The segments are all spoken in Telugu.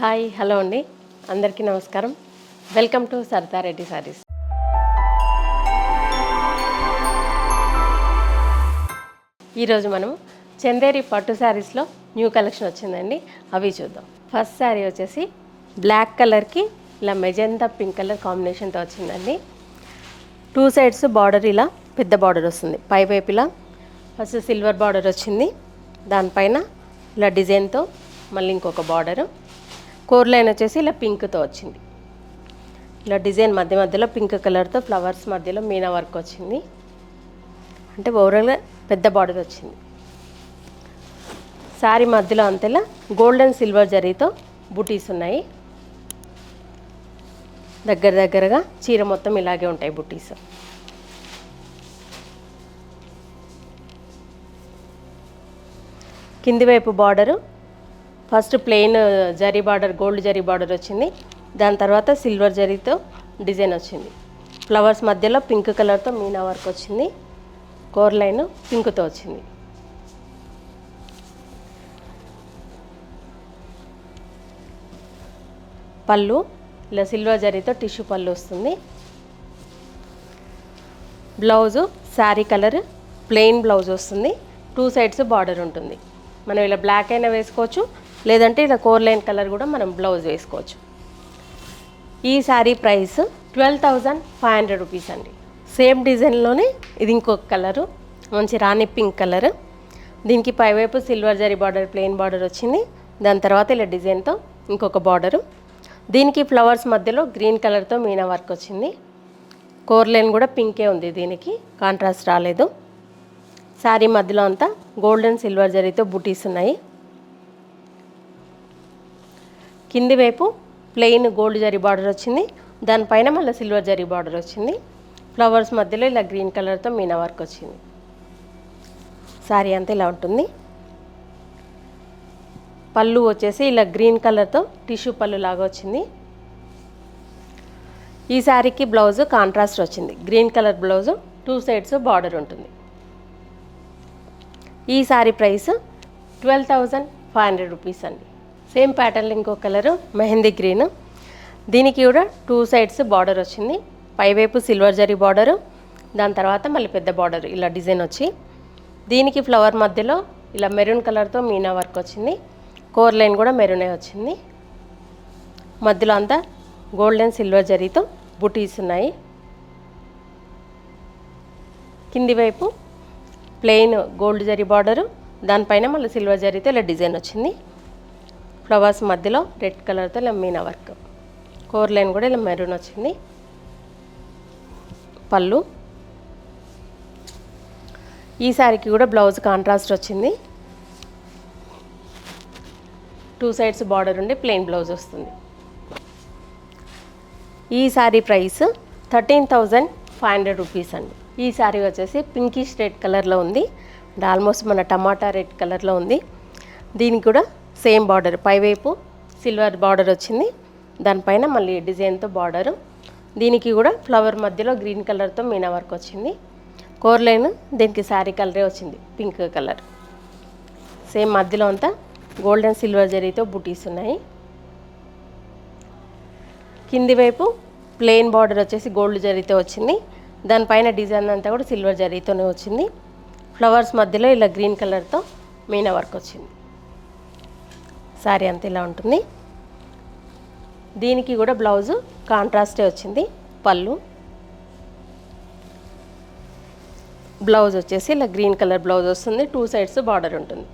హాయ్ హలో అండి. అందరికీ నమస్కారం. వెల్కమ్ టు సరదా రెడ్డి సారీస్. ఈరోజు మనం చందేరి పట్టు శారీస్లో న్యూ కలెక్షన్ వచ్చిందండి. అవి చూద్దాం. ఫస్ట్ శారీ వచ్చేసి బ్లాక్ కలర్కి ఇలా మెజంతా పింక్ కలర్ కాంబినేషన్తో వచ్చిందండి. టూ సైడ్స్ బార్డర్ ఇలా పెద్ద బార్డర్ వస్తుంది. పై వైపు ఇలా ఫస్ట్ సిల్వర్ బార్డర్ వచ్చింది. దానిపైన ఇలా డిజైన్తో మళ్ళీ ఇంకొక బార్డరు. కోర్ లైన్ వచ్చేసి ఇలా పింక్తో వచ్చింది. ఇలా డిజైన్ మధ్య మధ్యలో పింక్ కలర్తో ఫ్లవర్స్ మధ్యలో మీనా వర్క్ వచ్చింది. అంటే ఓవరాల్గా పెద్ద బార్డర్ వచ్చింది. శారీ మధ్యలో అంతేలా గోల్డెన్ సిల్వర్ జరీతో బుటీస్ ఉన్నాయి. దగ్గర దగ్గరగా చీర మొత్తం ఇలాగే ఉంటాయి బుటీస్. కింది వైపు border first plain zari border gold zari border వచ్చింది. దాని తర్వాత సిల్వర్ జరీతో డిజైన్ వచ్చింది. ఫ్లవర్స్ మధ్యలో పింక్ కలర్తో మీనా వర్క్ వచ్చింది. కోర్ లైన్ పింక్తో వచ్చింది. పళ్ళు ఇలా సిల్వర్ జరీతో టిష్యూ పళ్ళు వస్తుంది. Blouse sari colour plain blouse వస్తుంది. టూ సైడ్స్ బార్డర్ ఉంటుంది. మనం ఇలా బ్లాక్ అయినా వేసుకోవచ్చు లేదంటే ఇలా కోర్ లైన్ కలర్ కూడా మనం బ్లౌజ్ వేసుకోవచ్చు. ఈ sari price twelve thousand five hundred rupees అండి. సేమ్ డిజైన్లోనే ఇది ఇంకొక కలరు మంచి రాణి పింక్ కలర్. దీనికి పైవైపు silver zari border plain border వచ్చింది. దాని తర్వాత ఇలా డిజైన్తో ఇంకొక బార్డరు. దీనికి ఫ్లవర్స్ మధ్యలో గ్రీన్ కలర్తో మీనా వర్క్ వచ్చింది. కోర్ లైన్ కూడా పింకే ఉంది దీనికి కాంట్రాస్ట్ రాలేదు. శారీ మధ్యలో అంతా గోల్డెన్ సిల్వర్ జరీతో బుటీస్ ఉన్నాయి. కింది వైపు ప్లెయిన్ గోల్డ్ జరీ బార్డర్ వచ్చింది. దానిపైన మళ్ళీ సిల్వర్ జరీ బార్డర్ వచ్చింది. ఫ్లవర్స్ మధ్యలో ఇలా గ్రీన్ కలర్తో మీనా వర్క్ వచ్చింది. శారీ అంతా ఇలా ఉంటుంది. పళ్ళు వచ్చేసి ఇలా గ్రీన్ కలర్తో టిష్యూ పళ్ళు లాగా వచ్చింది. ఈ శారీకి బ్లౌజ్ కాంట్రాస్ట్ వచ్చింది. Green colour blouse two sides border ఉంటుంది. ఈ sari price twelve thousand five hundred rupees అండి. సేమ్ ప్యాటర్న్ ఇంకో కలరు మెహందీ గ్రీన్. దీనికి కూడా టూ సైడ్స్ బార్డర్ వచ్చింది. పైవైపు సిల్వర్ జరీ బార్డరు దాని తర్వాత మళ్ళీ పెద్ద బార్డర్ ఇలా డిజైన్ వచ్చి. దీనికి ఫ్లవర్ మధ్యలో ఇలా మెరూన్ కలర్తో మీనా వర్క్ వచ్చింది. కోర్ లైన్ కూడా మెరూనే వచ్చింది. మధ్యలో అంతా గోల్డెన్ సిల్వర్ జరీతో బుటీస్ ఉన్నాయి. కింది వైపు ప్లెయిన్ గోల్డ్ జరీ బార్డరు దానిపైన మళ్ళీ సిల్వర్ జరీతో ఇలా డిజైన్ వచ్చింది. ఫ్లవర్స్ మధ్యలో రెడ్ కలర్తో ఇలా మీనా వర్క్. కోర్ లైన్ కూడా ఇలా మెరూన్ వచ్చింది. పళ్ళు. ఈ శారీకి కూడా బ్లౌజ్ కాంట్రాస్ట్ వచ్చింది. టూ సైడ్స్ బార్డర్ ఉండి ప్లెయిన్ బ్లౌజ్ వస్తుంది. ఈ sari price thirteen thousand five hundred rupees అండి. ఈ శారీ వచ్చేసి పింకిష్ రెడ్ కలర్లో ఉంది. ఆల్మోస్ట్ మన టమాటా రెడ్ కలర్లో ఉంది. దీనికి కూడా సేమ్ బార్డర్ పైవైపు సిల్వర్ బార్డర్ వచ్చింది. దానిపైన మళ్ళీ డిజైన్తో బార్డరు. దీనికి కూడా ఫ్లవర్ మధ్యలో గ్రీన్ కలర్తో మీనా వర్క్ వచ్చింది. కోర్ లైన్ దీనికి శారీ కలరే వచ్చింది పింక్ కలర్. సేమ్ మధ్యలో అంతా గోల్డెన్ సిల్వర్ జరీతో బుటీస్ ఉన్నాయి. కింది వైపు ప్లెయిన్ బార్డర్ వచ్చేసి గోల్డ్ జరీతో వచ్చింది. దానిపైన డిజైన్ అంతా కూడా సిల్వర్ జరీతోనే వచ్చింది. ఫ్లవర్స్ మధ్యలో ఇలా గ్రీన్ కలర్తో మీనా వర్క్ వచ్చింది. శారీ అంతా ఇలా ఉంటుంది. దీనికి కూడా బ్లౌజు కాంట్రాస్టే వచ్చింది. పళ్ళు. బ్లౌజ్ వచ్చేసి ఇలా గ్రీన్ కలర్ బ్లౌజ్ వస్తుంది. టూ సైడ్స్ బార్డర్ ఉంటుంది.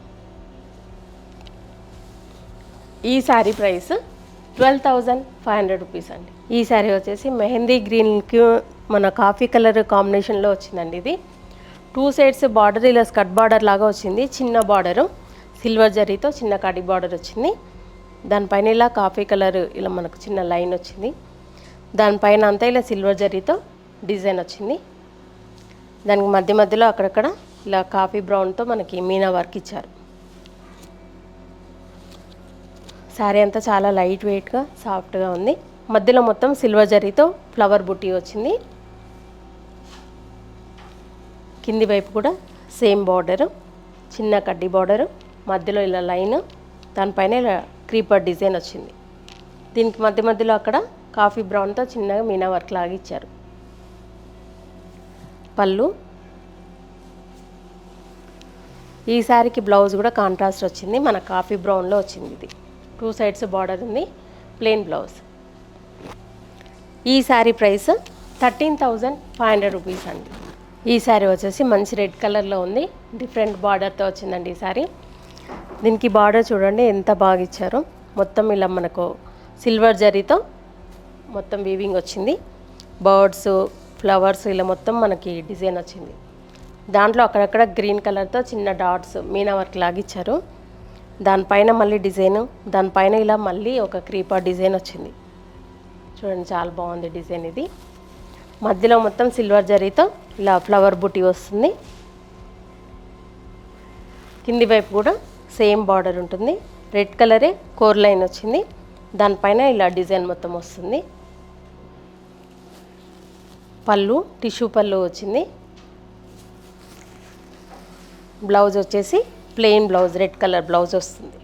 ఈ sari price twelve thousand five hundred rupees అండి. ఈ శారీ వచ్చేసి మెహందీ గ్రీన్కి మన కాఫీ కలర్ కాంబినేషన్లో వచ్చిందండి ఇది. టూ సైడ్స్ బార్డర్ ఇలా స్కట్ బార్డర్ లాగా వచ్చింది. చిన్న బార్డరు. సిల్వర్ జరీతో చిన్న కడి బార్డర్ వచ్చింది. దానిపైన ఇలా కాఫీ కలర్ ఇలా మనకు చిన్న లైన్ వచ్చింది. దానిపైన అంతా ఇలా సిల్వర్ జరీతో డిజైన్ వచ్చింది. దానికి మధ్య మధ్యలో అక్కడక్కడ ఇలా కాఫీ బ్రౌన్తో మనకి మీనా వర్క్ ఇచ్చారు. శారీ అంతా చాలా లైట్ వెయిట్గా సాఫ్ట్గా ఉంది. మధ్యలో మొత్తం సిల్వర్ జరీతో ఫ్లవర్ బుట్టి వచ్చింది. కింది వైపు కూడా సేమ్ బార్డరు చిన్న కడ్డీ బార్డరు. మధ్యలో ఇలా లైన్ దానిపైన ఇలా క్రీపర్ డిజైన్ వచ్చింది. దీనికి మధ్య మధ్యలో అక్కడ కాఫీ బ్రౌన్తో చిన్నగా మీనా వర్క్ లాగా ఇచ్చారు. పళ్ళు. ఈ శారీకి బ్లౌజ్ కూడా కాంట్రాస్ట్ వచ్చింది. మన కాఫీ బ్రౌన్లో వచ్చింది ఇది. టూ సైడ్స్ బార్డర్ ఉంది. Plain blouse. ఈ sari price thirteen thousand five hundred rupees అండి. ఈ శారీ వచ్చేసి మంచి రెడ్ కలర్లో ఉంది. డిఫరెంట్ బార్డర్తో వచ్చిందండి ఈ శారీ. దీనికి బార్డర్ చూడండి ఎంత బాగా ఇచ్చారో. మొత్తం ఇలా మనకు సిల్వర్ జరీతో మొత్తం వీవింగ్ వచ్చింది. బర్డ్స్ ఫ్లవర్స్ ఇలా మొత్తం మనకి డిజైన్ వచ్చింది. దాంట్లో అక్కడక్కడ గ్రీన్ కలర్తో చిన్న డాట్స్ మీనా వర్క్ లాగిచ్చారు దానిపైన మళ్ళీ డిజైన్ దానిపైన ఇలా మళ్ళీ ఒక క్రీపర్ డిజైన్ వచ్చింది. చూడండి చాలా బాగుంది డిజైన్ ఇది. మధ్యలో మొత్తం సిల్వర్ జరీతో ఇలా ఫ్లవర్ బుటీ వస్తుంది. కింది వైపు కూడా సేమ్ బార్డర్ ఉంటుంది. రెడ్ కలరే కోర్ లైన్ వచ్చింది. దానిపైన ఇలా డిజైన్ మొత్తం వస్తుంది. పళ్ళు టిష్యూ పళ్ళు వచ్చింది. బ్లౌజ్ వచ్చేసి plain blouse red colour blouse వస్తుంది.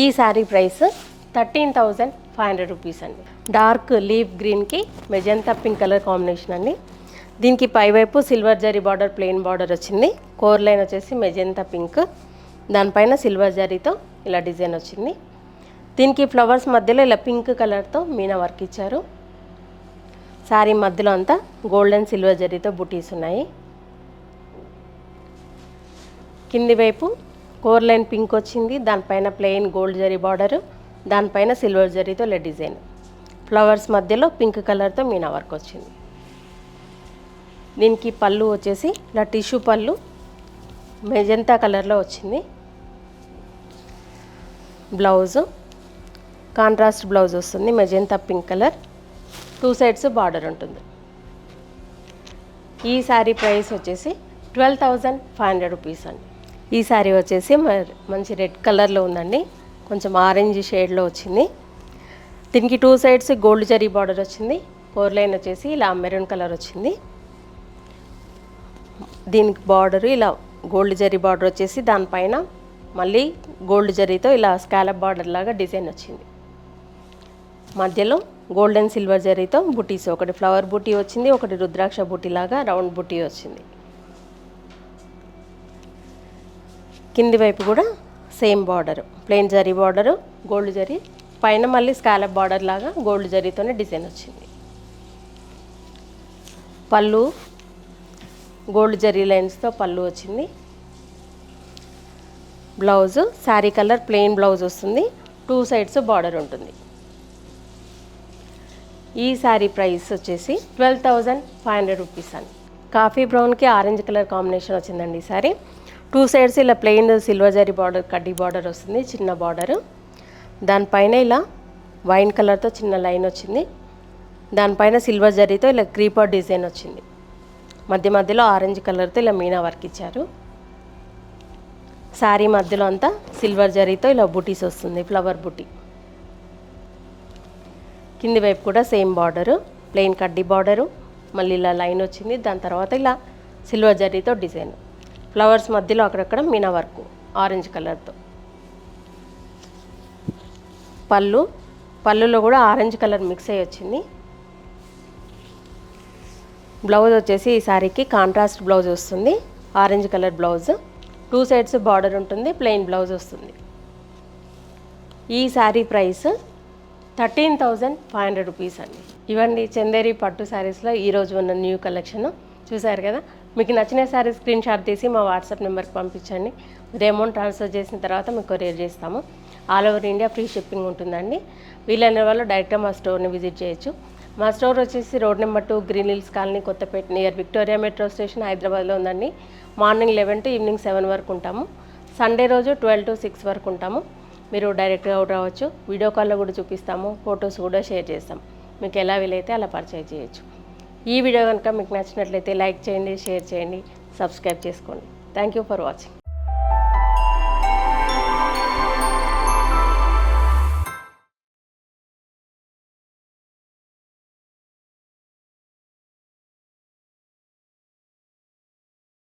ఈ sari price thirteen thousand five hundred rupees అండి. డార్క్ లీఫ్ గ్రీన్కి మెజంతా పింక్ కలర్ కాంబినేషన్ అండి. దీనికి పైవైపు silver zari border plain border వచ్చింది. కోర్ లైన్ వచ్చేసి మెజంతా పింక్. దానిపైన సిల్వర్ జరీతో ఇలా డిజైన్ వచ్చింది. దీనికి ఫ్లవర్స్ మధ్యలో ఇలా పింక్ కలర్తో మీనా వర్క్ ఇచ్చారు. శారీ మధ్యలో అంతా గోల్డెన్ సిల్వర్ జరీతో బుటీస్ ఉన్నాయి. కింది వైపు కోర్ లైన్ పింక్ వచ్చింది. దానిపైన ప్లెయిన్ గోల్డ్ జరీ బార్డర్. దానిపైన సిల్వర్ జరీతో ఇలా డిజైన్. ఫ్లవర్స్ మధ్యలో పింక్ కలర్తో మీనా వర్క్ వచ్చింది. దీనికి పళ్ళు వచ్చేసి ఇలా టిష్యూ పళ్ళు మెజంతా కలర్లో వచ్చింది. బ్లౌజు కాంట్రాస్ట్ బ్లౌజ్ వస్తుంది magenta pink colour. Two sides border ఉంటుంది. ఈ శారీ ప్రైస్ వచ్చేసి twelve thousand five hundred rupees అండి. ఈ శారీ వచ్చేసి మ- మంచి రెడ్ కలర్లో ఉందండి. కొంచెం ఆరెంజ్ షేడ్లో వచ్చింది. దీనికి two sides gold zari border వచ్చింది. ఫోర్ లైన్ వచ్చేసి ఇలా మెరూన్ కలర్ వచ్చింది. దీనికి బార్డర్ ఇలా గోల్డ్ జరీ బార్డర్ వచ్చేసి దానిపైన మళ్ళీ గోల్డ్ జరీతో ఇలా స్కాలప్ బార్డర్ లాగా డిజైన్ వచ్చింది. మధ్యలో గోల్డెన్ సిల్వర్ జరీతో బుటీస్ ఒకటి ఫ్లవర్ బుటీ వచ్చింది ఒకటి రుద్రాక్ష బుటీ లాగా రౌండ్ బుటీ వచ్చింది. కింది వైపు కూడా same border plain zari border gold zari పైన మళ్ళీ స్కాలప్ బార్డర్ లాగా గోల్డ్ జరీతోనే డిజైన్ వచ్చింది. పళ్ళు గోల్డ్ జరీ లైన్స్తో పళ్ళు వచ్చింది. Blouse sari colour plain blouse వస్తుంది. టూ సైడ్స్ బార్డర్ ఉంటుంది. ఈ శారీ ప్రైస్ వచ్చేసి twelve thousand five hundred rupees అని కాఫీ బ్రౌన్కి ఆరెంజ్ కలర్ కాంబినేషన్ వచ్చిందండి ఈ శారీ. టూ సైడ్స్ ఇలా ప్లెయిన్ సిల్వర్ జరీ బార్డర్ కడ్డీ బార్డర్ వస్తుంది చిన్న బార్డర్. దానిపైన ఇలా వైన్ కలర్తో చిన్న లైన్ వచ్చింది. దానిపైన సిల్వర్ జరీతో ఇలా క్రీపర్ డిజైన్ వచ్చింది. మధ్య మధ్యలో ఆరెంజ్ కలర్తో ఇలా మీనా వర్క్ ఇచ్చారు. శారీ మధ్యలో అంతా సిల్వర్ జరీతో ఇలా బుటీస్ వస్తుంది ఫ్లవర్ బుటీ. కింది వైపు కూడా సేమ్ బార్డరు ప్లెయిన్ కడ్డీ బార్డరు మళ్ళీ ఇలా లైన్ వచ్చింది దాని తర్వాత ఇలా సిల్వర్ జరీతో డిజైన్. ఫ్లవర్స్ మధ్యలో అక్కడక్కడ మీనా వర్క్ ఆరెంజ్ కలర్తో. పళ్ళు పళ్ళులో కూడా ఆరెంజ్ కలర్ మిక్స్ అయ్యి వచ్చింది. బ్లౌజ్ వచ్చేసి ఈ శారీకి కాంట్రాస్ట్ బ్లౌజ్ వస్తుంది. Orange colour blouse. Two sides border ఉంటుంది ప్లెయిన్ బ్లౌజ్ వస్తుంది. ఈ sari price thirteen thousand five hundred rupees అండి. ఇవన్నీ చందేరి పట్టు శారీస్లో ఈరోజు ఉన్న న్యూ కలెక్షన్ చూసారు కదా? మీకు నచ్చిన శారీ స్క్రీన్ షాట్ తీసి మా వాట్సాప్ నెంబర్కి పంపించండి. మీరు అమౌంట్ ట్రాన్స్ఫర్ చేసిన తర్వాత మీకు కొరియర్ చేస్తాము. All over India free shipping ఉంటుందండి. వీలైన వాళ్ళు డైరెక్ట్గా మా స్టోర్ని విజిట్ చేయొచ్చు. మా స్టోర్ వచ్చేసి road number two Green Hills Colony Kothapet near Victoria metro station హైదరాబాద్లో ఉందండి. Morning eleven to evening seven వరకు ఉంటాము. సండే రోజు ట్వెల్వ్ టు సిక్స్ వరకు ఉంటాము. మీరు డైరెక్ట్గా కూడా రావచ్చు. వీడియో కాల్లో కూడా చూపిస్తాము. ఫొటోస్ కూడా షేర్ చేస్తాం. మీకు ఎలా వీలైతే అలా పర్చేజ్ చేయొచ్చు. ఈ వీడియో కనుక మీకు నచ్చినట్లయితే లైక్ చేయండి షేర్ చేయండి సబ్స్క్రైబ్ చేసుకోండి. Thank you for watching.